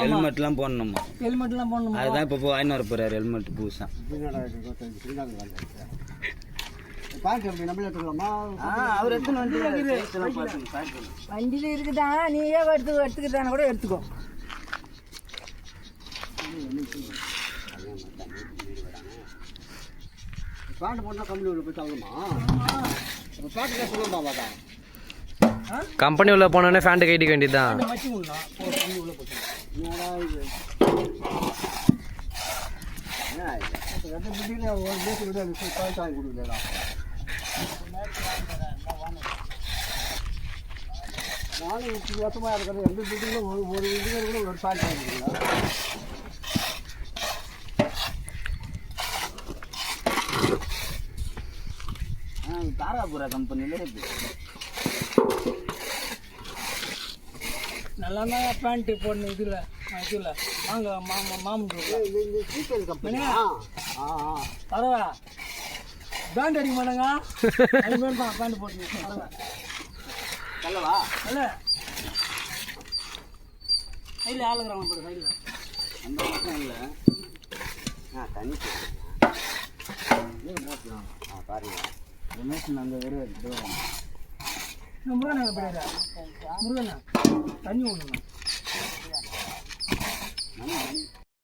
ஹெல்மெட்லாம் போடணுமா? ஹெல்மெட்லாம் போடணுமா? அதுதான் இப்போ வாங்கிட்டு வர போறாரு ஹெல்மெட் புதுசா. பேண்ட் எப்படி நம்மளே எடுத்துக்கலாமா? அவர் வண்டியில் இருக்குதா. நீயே எடுத்து எடுத்துக்கிட்டான கூட எடுத்துக்கோ. பேண்ட் போட்டால் கம்பெனி உள்ள போய் பேண்ட் சொல்லணுமா பாத்தா கம்பெனி உள்ள போனோடனே ஃபேண்ட்டு கட்டிக்க வேண்டியதுதான். ஒரு இது என்ன பேசி விட வாங்கி கொடுக்கலடா நானும் வருஷமாக எந்த பில்டிங்கில் ஒரு ஒரு இன்ஜினியர் கூட ஒரு பாயிண்ட் வாங்கி தாராபுரா கம்பெனில இருக்கு. நல்லா தான் பேண்ட்டு போடணும் இதில் இதில். வாங்க மாமா மாமன் கம்பெனி ஆ? ஆ ஆ. பரவா. பேண்ட் அடிக்க மாட்டாங்க. அது மாதிரி தான் பேண்ட் போட்டு பரவா. சொல்லவா? அல்ல சைடில் ஆளுக்குறாங்க போட்டு சைடில் அந்த பக்கம் இல்லை. ஆ தண்ணி ஆ பாருங்க. ரமேஷ் நாங்கள் வெறும் தூரம் முருகன் முருகனா 赶牛牛呢